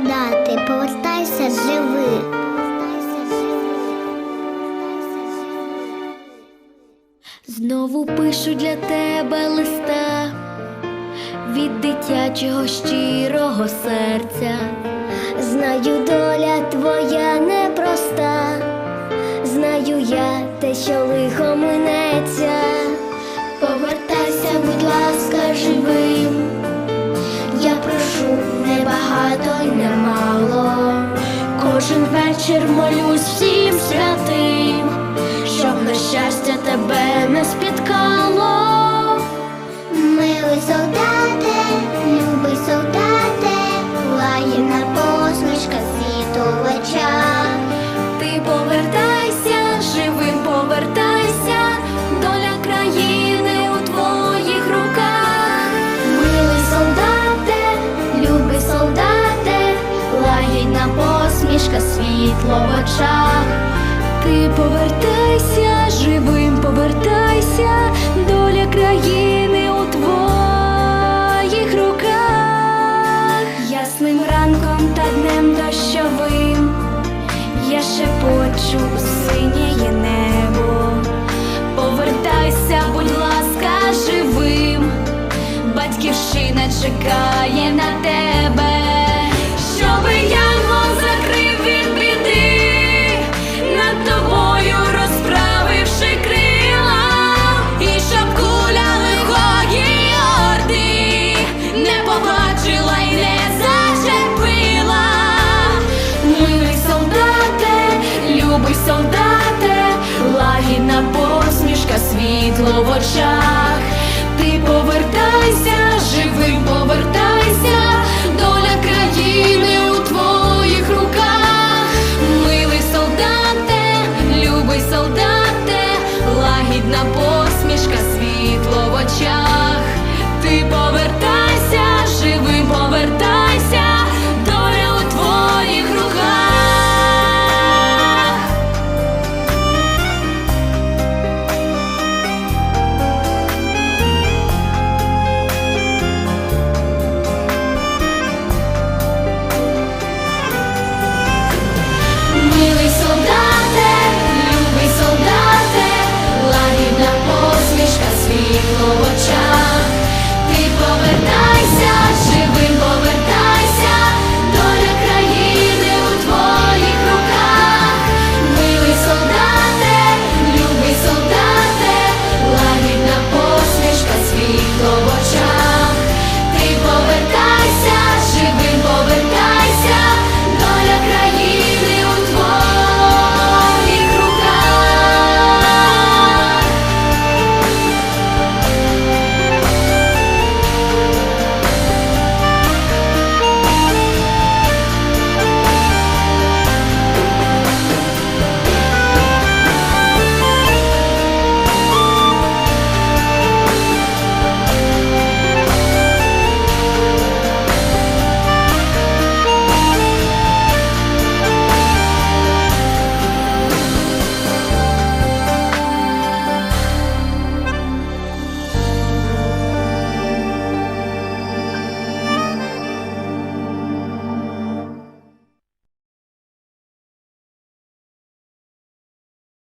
солдати, повертайся живий. Знову пишу для тебе листа від дитячого щирого серця. Вечір молюсь всім святим, щоб на щастя тебе не спіткало. Милий солдате, в очах. Ти повертайся, живим повертайся, доля країни у твоїх руках. Ясним ранком та днем дощовим я шепочу у синє небо. Повертайся, будь ласка, живим, батьківщина чекає на тебе, щоби янгол любий солдате, лагідна посмішка, світло в очах. Ти